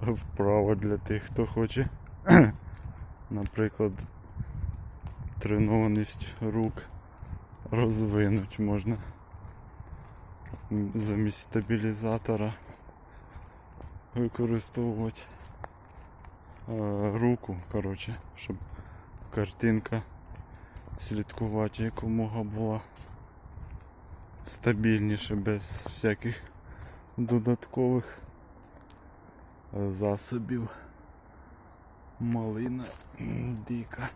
вправо для тих, хто хоче, наприклад, тренованість рук розвинуть можна замість стабілізатора використовувати е, руку, коротше, щоб картинка слідкувати якомога була стабільніше, без всяких додаткових засобів. Малина дика.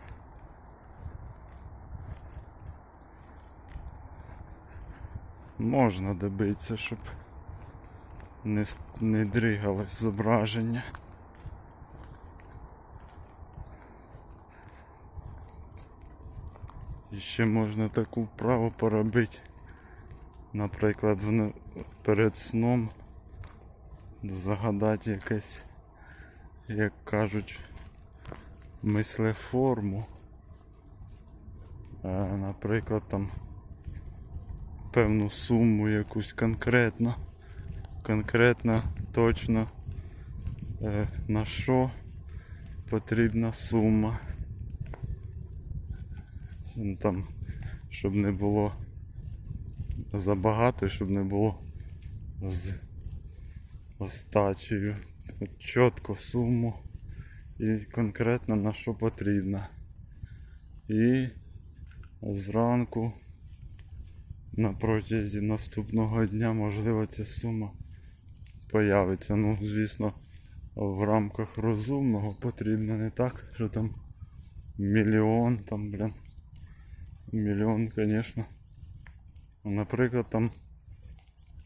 Можна добитися, щоб не, не дригалось зображення. І ще можна таку вправу поробити. Наприклад, перед сном загадати якесь, як кажуть, мислеформу. Наприклад, там певну суму якусь конкретно. Конкретно, точно е, на що потрібна сума. Ну, Там, щоб не було забагато, щоб не було з остачею. Чітко суму і конкретно на що потрібно. І зранку на протязі наступного дня можливо ця сума появиться. Ну, звісно, в рамках розумного потрібно не так, що там мільйон там, блін. Мільйон, звісно. Наприклад, там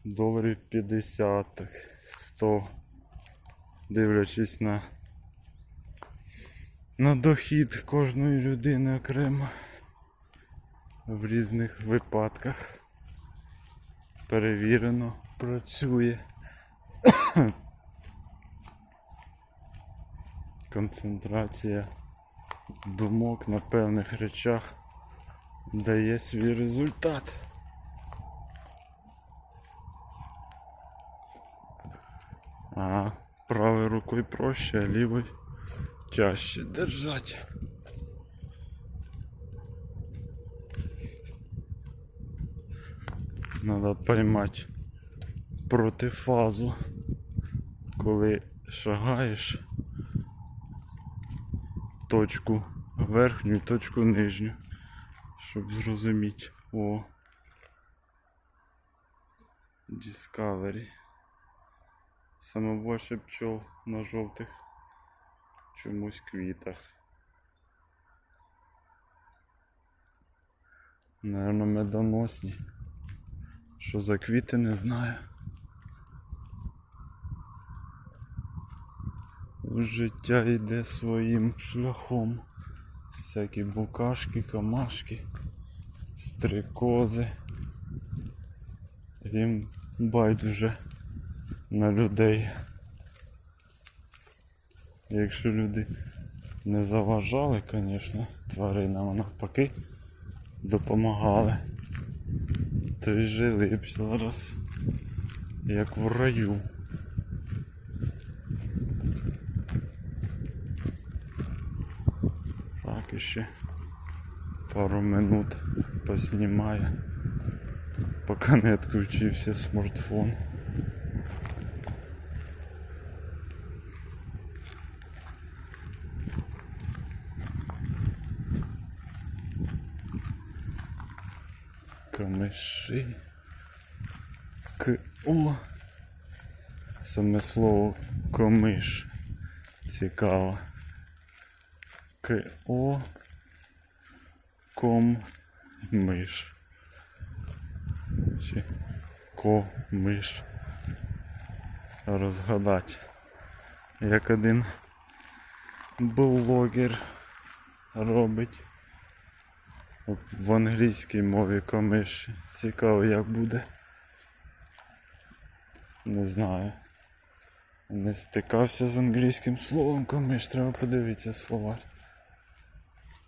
доларів 50, так, 100, дивлячись на, на дохід кожної людини окремо в різних випадках. Перевірено, працює. Концентрація думок на певних речах дає свій результат. А правою рукою проще, а лівою тяжче держать. Надо поймати протифазу, коли шагаєш точку верхню, точку нижню, щоб зрозуміти. О. Discovery. Саме більше пчол на жовтих чомусь квітах. Наверно, медоносні. Що за квіти, не знаю. Життя йде своїм шляхом. Всякі букашки, камашки, стрикози. Їм байдуже на людей. Якщо люди не заважали, звісно, тваринам, а навпаки допомагали. То й жили б зараз як в раю. Так, іще пару минут поснімаю, поки не відключився смартфон. Камиши. К О. Саме слово комиш. Цікаво. К О. Ком миш. Чи комиш. Розгадати. Як один блогер робить. В англійській мові комиш. Цікаво як буде. Не знаю. Не стикався з англійським словом комиш, треба подивитися словарь.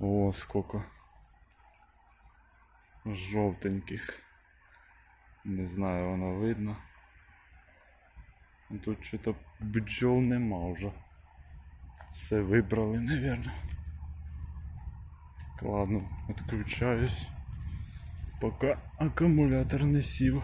О, сколько. Жовтеньких. Не знаю, воно видно. Тут що-то бджол нема вже. Все вибрали, навірно. Ладно, отключаюсь, пока аккумулятор не сів.